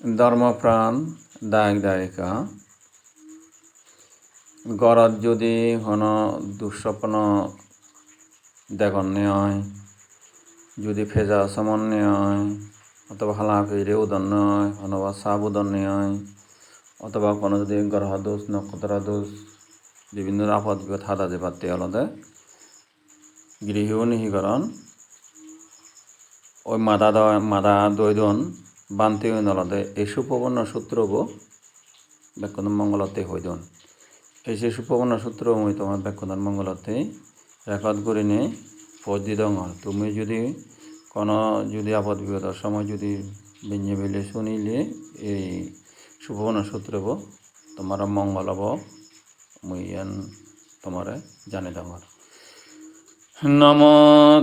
ধর্মপ্রাণ দায়ক দায়িকা গরত যদি হন দুঃস্বপ্ন, দেখন হয় যদি ফেজা সমন হয় অথবা হালা ফিরে উদন হয় অথবা সাব উদন হয় অথবা কোনো যদি গ্রহ দোষ, নক্ষত্র দোষ, বিভিন্ন আপদ বিপদ হাতা যে পাতে আলাদা গৃহ নিহিকরণ, ওই মাদা মাদা দৈদন বান্তি হইন আলাদা এই সুপবর্ণ সূত্রব ব্যাকরণ মঙ্গলতে হইদন। এই যে সুপবর্ণ সূত্র মই তোমার ব্যাকরণ মঙ্গলতে রেকর্ড করে নে ফজি দং তুমি যদি কোনো যদি আপদ বিপদের সময় যদি বেঞ্জে বেলে শুনিলে এই সুপবর্ণ সূত্রব তোমার মঙ্গল হব মুই তোমার জানে দঙর নম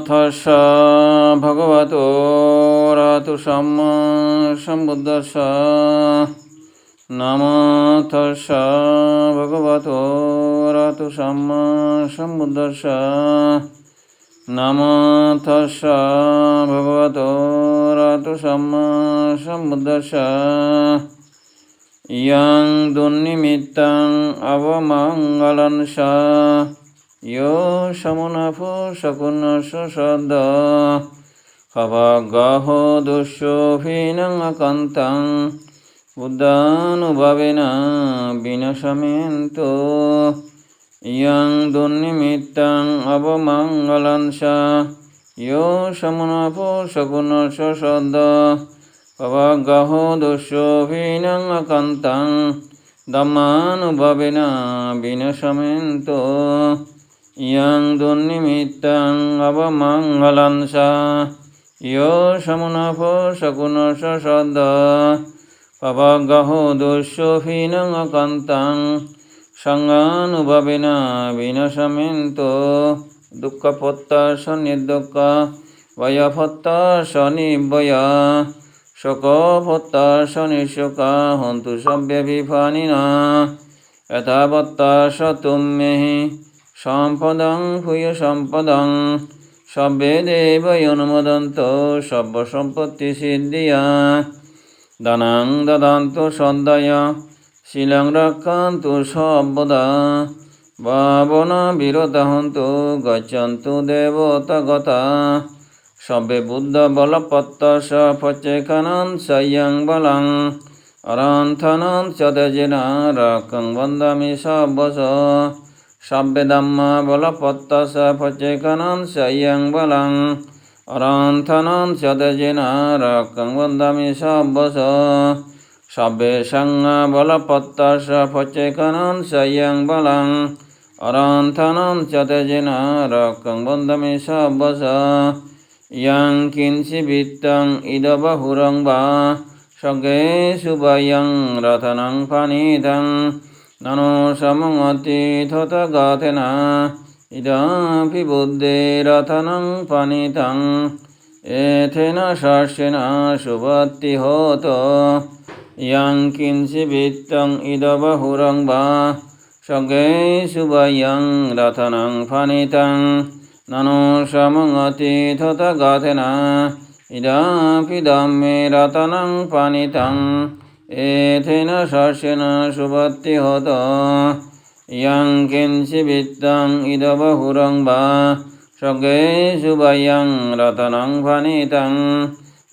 থস ভগবতো রাতু সম সম্বুদ্ধস নম থস ভগবতো রাতু সম সম্বুদ্ধস নম থস ভগবতো রাতু সম সম্বুদ্ধস ইয়ং দুর্নিমিত্তং অবমঙ্গলন সা ইয় সমনাফ শকুন সদ খবগহ দুঃশোভিনং অকন্তং বুদ্ধানুভাবেন বিনশমেন্ত। ইয়ং দুর্নিমিত্তং অবমঙ্গলন সা। ইয় সমনাফ শকুন সদ ইয়ং দুর্নিমিত্তং অবমঙ্গলং সা ইয় সমনফ শকুন সদ পবগহ দুঃশোভিনং অকন্তং সঙ্গানুভবেন বিনশমেন্ত। দুঃখপত্তাস নির্দুঃখ ভয়ভত্তাস নিবয়া শোকভত্তাস নিশোকা, হন্তু সভ্য বিফানিনা যথাবত্তাস তুম্যেহি। সম্পদং ভূয় সম্পদং। সব্যে দেবৈ অনুমোদন্ত সর্বসম্পত্তি সিদ্ধিয়া। দানাং দদান্তু সদ্দয়, শিলং রক্ষন্তু সর্বদা বিরতা হন্তু গচ্ছন্তু দেবতাগতা। সবে বুদ্ধ বলপত্তস পচেকনন সয়ং বলং। অরন্থনন চদেজেনা রকং বন্দামি সব্বস। সব্বে ধম্মা বলপত্তস পচেকনন সয়ং বলং অরন্থনন চদেজেনা রকং বন্দামি সব্বস সবে সঙ্গ বলপত্তস পচেকনন সয়ং বলং অরন্থনন চদেজেনা রকং বন্দামি সব্বস ইয়াং কিঞ্চি বিত্তং ইদবহুরং বা সগে সুবায়ং রথনং ফানিতং ননো সমঙতি থত গাথেনা ইদপি বুদ্ধে রথনং ফানিতং এথেন শস্যেন সুবত্তি হত ইয়াং কিঞ্চি বিত্তং ইদবহুরং বা সগে সুবায়ং রথনং ফানিতং ননো সমঙতি থত গাথেনা ইদাপিদম মে রতনং পানিতং এথেন শস্যেন সুবত্তি হত। ইয়ং কিঞ্চি বিত্তং ইদবহুরং বা। সগে সুবায়ং রতনং ফানিতং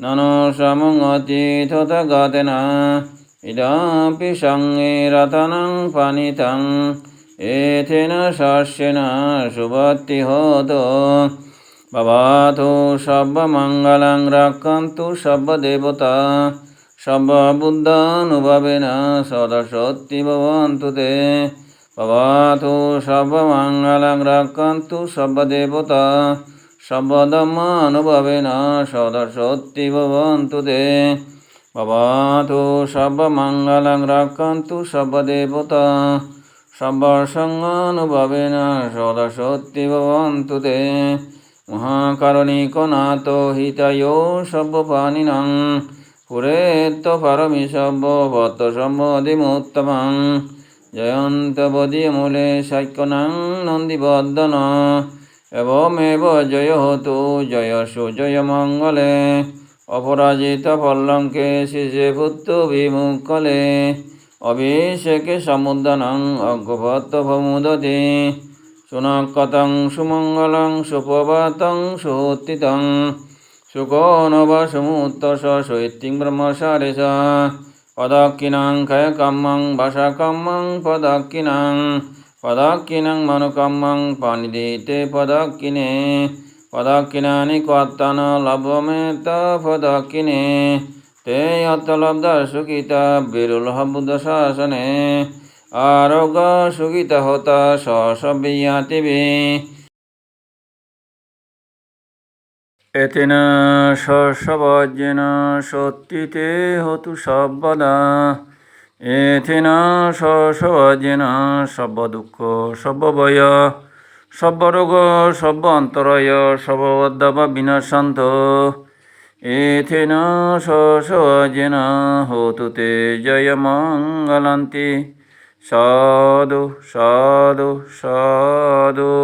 ননো সমঙতি থত গাতেনা। ইদাপি সঙ্গে রতনং ফানিতং এথেন শস্যেন সুবত্তি হত। সর্ববুদ্ধানুভবেন সদসত্যি ভবন্তু তে। ভবাতু সর্বমঙ্গলং রক্ষন্তু সর্বদেবতা। সর্বধর্মানুভবেন সদসত্যি ভবন্তু তে। ভবাতু সর্বমঙ্গলং রক্ষন্তু সর্বদেবতা। সর্বসঙ্গানুভবেন সদা সত্যি ভবন্তু তে। মহাকারণিকনাথ হিতায় সর্বপ্রাণিনাং। পুরেত্ত পারমি সর্বভত্ত সম্মদিমুত্তমং জয়ন্ত বদীমূলে সাক্যনাং নন্দীবর্ধন। এবমেব জয় হতু জয় মঙ্গলে অপরাজিত পল্লঙ্কে শিশে পুত্র বিমুকলে অভিষেকে সমুদ্রনং অজ্ঞপত্ত ভমুদতি সুনকতং সুমঙ্গলং সুপবতং সৈত্তিং ব্রহ্মসারেশ পদক্ষিণাং ক্ষয়কম্মং ভাষাকম্মং পদক্ষিণাং পদক্ষিণাং মনুকম্মং পানিদিতে পদক্ষিণে পদক্ষিণানি কর্তন লভমেত পদক্ষিণে তে অতলব্ধ সুখিতা বিরুল বুদ্ধ শাসনে আরোগ্য সুখিত হত সবিয়াতিবি এতেন শস্যবজ্যেন সত্যিতে হতু সর্বদা। এথেন শস্যবজ্যেন সর্ব দুঃখ সর্বভয় সর্বরোগ সর্ব অন্তরয় সর্বদ্যব বিনাশান্ত এথেন হতু তে জয় মঙ্গলান্তি। সাধু সাধু সাধু।